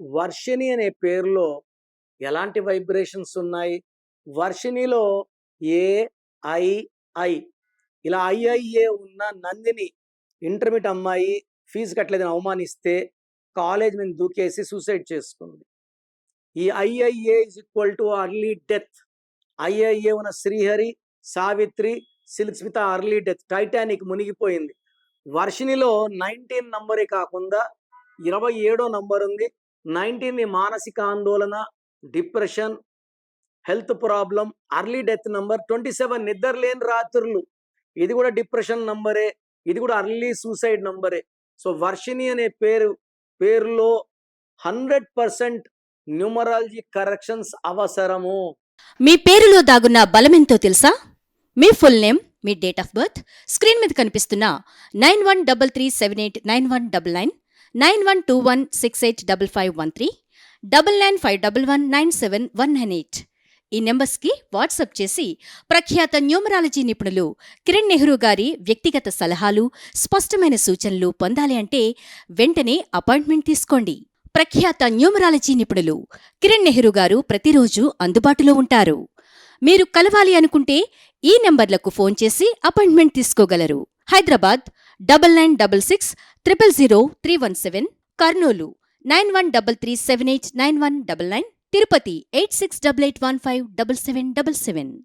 వర్షిణి అనే పేరులో ఎలాంటి వైబ్రేషన్స్ ఉన్నాయి? వర్షిణిలో ఏ ఐ ఐ. ఇలా ఐఐఏ ఉన్న నందిని ఇంటర్మీడియట్ అమ్మాయి ఫీజు కట్టలేదని అవమానిస్తే కాలేజ్ మీద దూకేసి సూసైడ్ చేసుకుంది. ఈ IIA is equal to early death. IIA ఉన్న Srihari Savitri Silk Smitha early death. Titanic మునిగిపోయింది. వర్షినిలో నైన్టీన్ నంబరే కాకుండా ఇరవై ఏడో నంబర్ ఉంది నైన్టీన్ మానసిక ఆందోళన depression health problem early death number twenty seven నిద్ర లేని రాత్రులు. ఇది కూడా డిప్రెషన్ నంబరే. ఇది కూడా అర్లీ సూసైడ్ నంబరే. సో వర్షిని అనే పేరు పేరులో హండ్రెడ్ పర్సెంట్ న్యూమరాలజీ కరెక్షన్స్ అవసరము. మీ పేరులో దాగున్న బలమెంతో తెలుసా? మీ ఫుల్ నేమ్ మీ డేట్ ఆఫ్ బర్త్ స్క్రీన్ మీద కనిపిస్తున్న nine one double three seven eight nine one double nine nine one two one six eight double five one three double nine five double one nine seven one nine eight. ఈ నెంబర్స్కి WhatsApp చేసి ప్రఖ్యాత numerology నిపుణులు కిరణ్ నెహ్రూ గారి వ్యక్తిగత సలహాలు స్పష్టమైన సూచనలు పొందాలి అంటే వెంటనే అపాయింట్మెంట్ తీసుకోండి. ప్రఖ్యాత న్యూమరాలజీ నిపుణులు కిరణ్ నెహ్రూ గారు ప్రతిరోజు అందుబాటులో ఉంటారు. మీరు కలవాలి అనుకుంటే ఈ నెంబర్లకు ఫోన్ చేసి appointment తీసుకోగలరు. Hyderabad double nine double six triple zero three one seven Kurnool nine one double three seven eight nine one double nine Tirupati eight six double eight one five double seven double seven.